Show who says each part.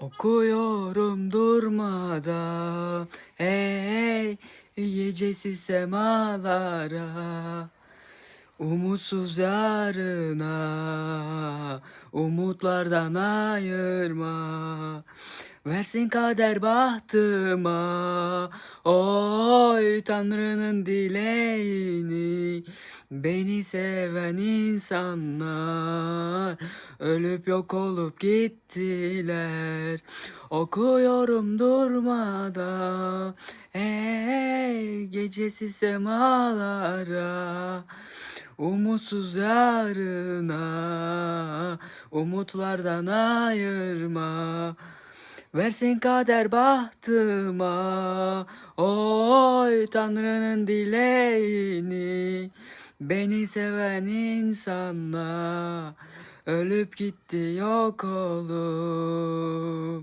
Speaker 1: Okuyorum durmadan Hey gecesi semalara. Umutsuz yarına. Umutlardan ayırma. Versin kader bahtıma. Oy Tanrı'nın dileğini Beni seven insanlar Ölüp yok olup gittiler. Okuyorum durmadan Ey gecesi semalara. Umutsuz yarına. Umutlardan ayırma. Versin kader bahtıma. Oy Tanrı'nın dileğini. Beni seven insanlar Ölüp gitti yok olur.